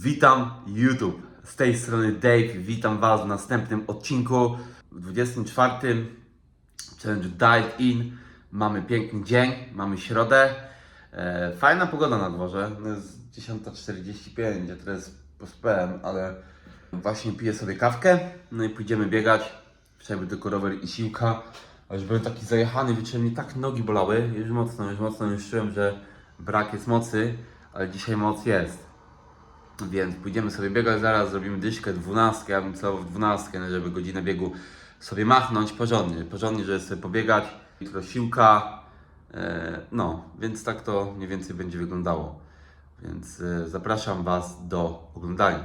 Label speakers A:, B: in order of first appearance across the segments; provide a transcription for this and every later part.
A: Witam YouTube. Z tej strony Dave. Witam Was w następnym odcinku. W 24 Challenge Dive In. Mamy piękny dzień, mamy środę. E, fajna pogoda na dworze. Jest 10.45, ja teraz pospałem, ale właśnie piję sobie kawkę. No i pójdziemy biegać. Wczoraj był tylko rower i siłka. A już byłem taki zajechany, wieczorem mnie tak nogi bolały. Już mocno, już mocno już czułem, że brak jest mocy, ale dzisiaj moc jest. Więc pójdziemy sobie biegać zaraz, zrobimy dyszkę 12, ja bym celował w 12, no żeby godzinę biegu sobie machnąć porządnie, porządnie, żeby sobie pobiegać, jutro siłka, e, no, więc tak to mniej więcej będzie wyglądało. Więc e, zapraszam Was do oglądania.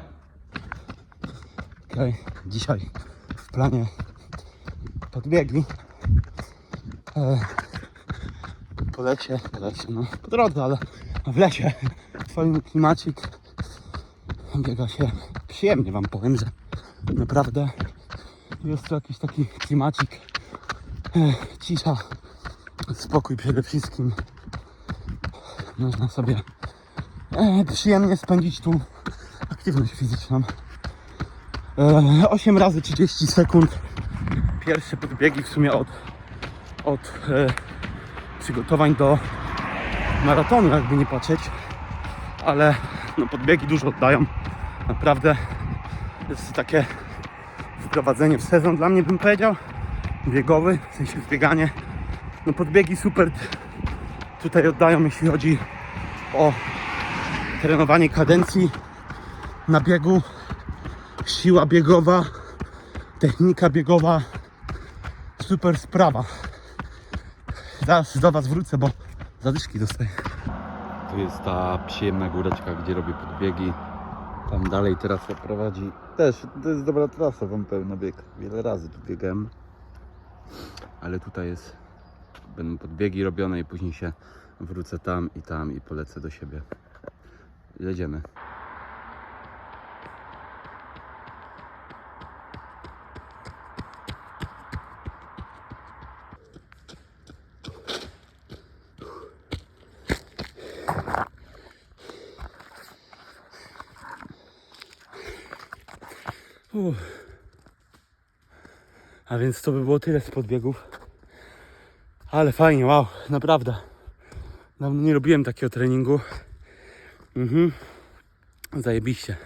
B: Okej, dzisiaj w planie podbiegi. E, po lecie, po no po drodze, ale w lecie fajny klimacik. Biega się przyjemnie wam powiem, że naprawdę jest to jakiś taki klimacik. Cisza, spokój przede wszystkim. Można sobie przyjemnie spędzić tu aktywność fizyczną. E, 8 razy 30 sekund. Pierwsze podbiegi w sumie od, od przygotowań do maratonu, jakby nie patrzeć. Ale no, podbiegi dużo oddają. Naprawdę jest takie wprowadzenie w sezon dla mnie bym powiedział. Biegowy, w sensie zbieganie. No podbiegi super tutaj oddają, jeśli chodzi o trenowanie kadencji na biegu siła biegowa, technika biegowa, super sprawa. Zaraz do Was wrócę, bo zadyszki dostaję.
A: Tu jest ta przyjemna góreczka, gdzie robię podbiegi. Tam dalej trasa prowadzi. Też, to jest dobra trasa, wam na bieg. Wiele razy tu biegłem. Ale tutaj jest, będą podbiegi robione i później się wrócę tam i tam i polecę do siebie. Jedziemy.
B: Uff. A więc to by było tyle z podbiegów. Ale fajnie, wow, naprawdę. Dawno nie robiłem takiego treningu. Mhm. Zajebiście.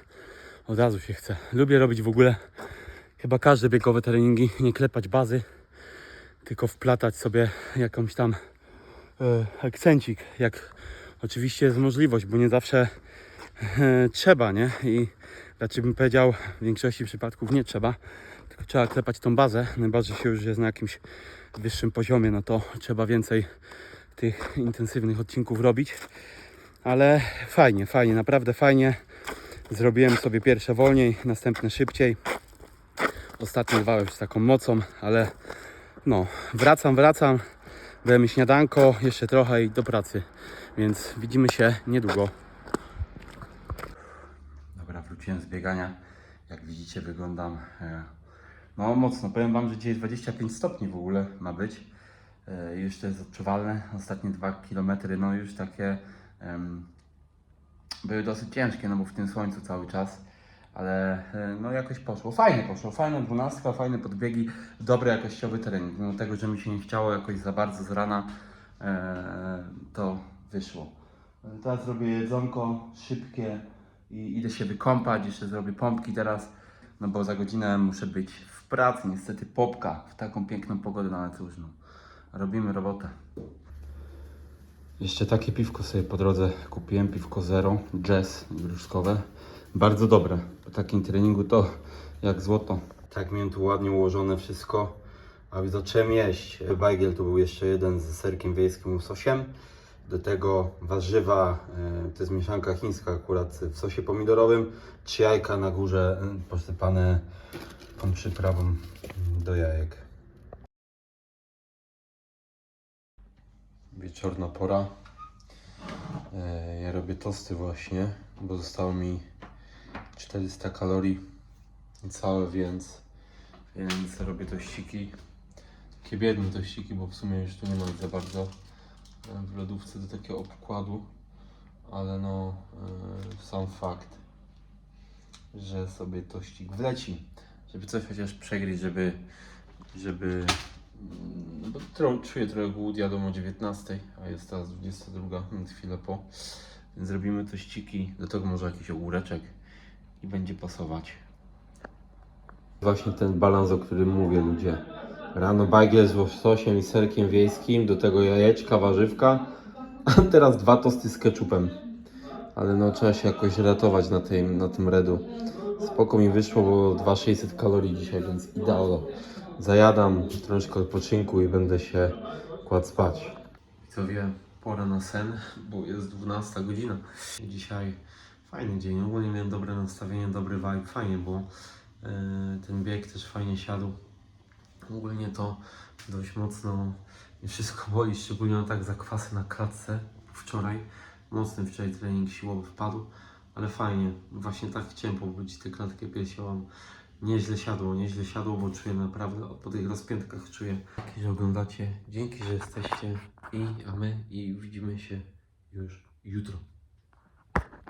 B: Od razu się chce. Lubię robić w ogóle chyba każde biegowe treningi. Nie klepać bazy, tylko wplatać sobie jakąś tam e, akcencik. Jak oczywiście jest możliwość, bo nie zawsze e, trzeba, nie? I raczej bym powiedział, w większości przypadków nie trzeba, tylko trzeba klepać tą bazę. Najbardziej się już jest na jakimś wyższym poziomie, no to trzeba więcej tych intensywnych odcinków robić. Ale fajnie, fajnie, naprawdę fajnie. Zrobiłem sobie pierwsze wolniej, następne szybciej. Ostatnie dwa już z taką mocą, ale no, wracam, wracam. Dajemy śniadanko, jeszcze trochę i do pracy. Więc widzimy się niedługo.
A: Wróciłem z biegania. Jak widzicie, wyglądam e, no mocno. Powiem Wam, że dzisiaj 25 stopni w ogóle ma być. E, Już to jest odczuwalne. Ostatnie 2 km, no już takie em, były dosyć ciężkie, no bo w tym słońcu cały czas. Ale e, no jakoś poszło. Fajnie poszło. Fajna dwunastka, fajne podbiegi, dobry jakościowy trening. Mimo tego, że mi się nie chciało jakoś za bardzo z rana, e, to wyszło. Teraz zrobię jedzonko szybkie i idę się wykąpać, jeszcze zrobię pompki teraz, no bo za godzinę muszę być w pracy, niestety popka w taką piękną pogodę, no ale cóż, no, robimy robotę. Jeszcze takie piwko sobie po drodze kupiłem, piwko Zero, Jazz gruszkowe. Bardzo dobre, po takim treningu to jak złoto. Tak miałem tu ładnie ułożone wszystko, a zacząłem jeść. Bajgiel tu był jeszcze jeden z serkiem wiejskim łososiem. Do tego warzywa, e, to jest mieszanka chińska akurat w sosie pomidorowym. Trzy jajka na górze e, posypane tą przyprawą do jajek. Wieczorna pora. E, Ja robię tosty właśnie, bo zostało mi 400 kalorii całe, więc, więc robię tościki. Takie biedne tościki, bo w sumie już tu nie ma za bardzo w lodówce do takiego obkładu, ale no e, sam fakt. że sobie tościk wleci. Żeby coś chociaż przegryźć, żeby, żeby mm, bo tro, czuję trochę głód, jadą o 19, a jest teraz 22, więc chwilę po. Więc zrobimy tościki, do tego może jakiś ogóreczek i będzie pasować.
C: Właśnie ten balans, o którym mówię ludzie. Rano bagiel z łososiem i serkiem wiejskim, do tego jajeczka, warzywka, a teraz dwa tosty z ketchupem. Ale no trzeba się jakoś ratować na tym, na tym redu. Spoko mi wyszło, bo 2600 kalorii dzisiaj, więc idealno. Zajadam troszkę odpoczynku i będę się kładł spać.
A: Widzowie, pora na sen, bo jest 12 godzina. Dzisiaj fajny dzień, ogólnie miałem dobre nastawienie, dobry vibe, fajnie, bo e, ten bieg też fajnie siadł. Ogólnie to dość mocno mnie wszystko boli, szczególnie tak zakwasy na klatce wczoraj. Mocny wczoraj trening siłowy wpadł, ale fajnie. Właśnie tak chciałem pobudzić tę klatkę piersiową. Nieźle siadło, nieźle siadło, bo czuję naprawdę, po tych rozpiętkach czuję, że oglądacie. Dzięki, że jesteście i, a my i widzimy się już jutro.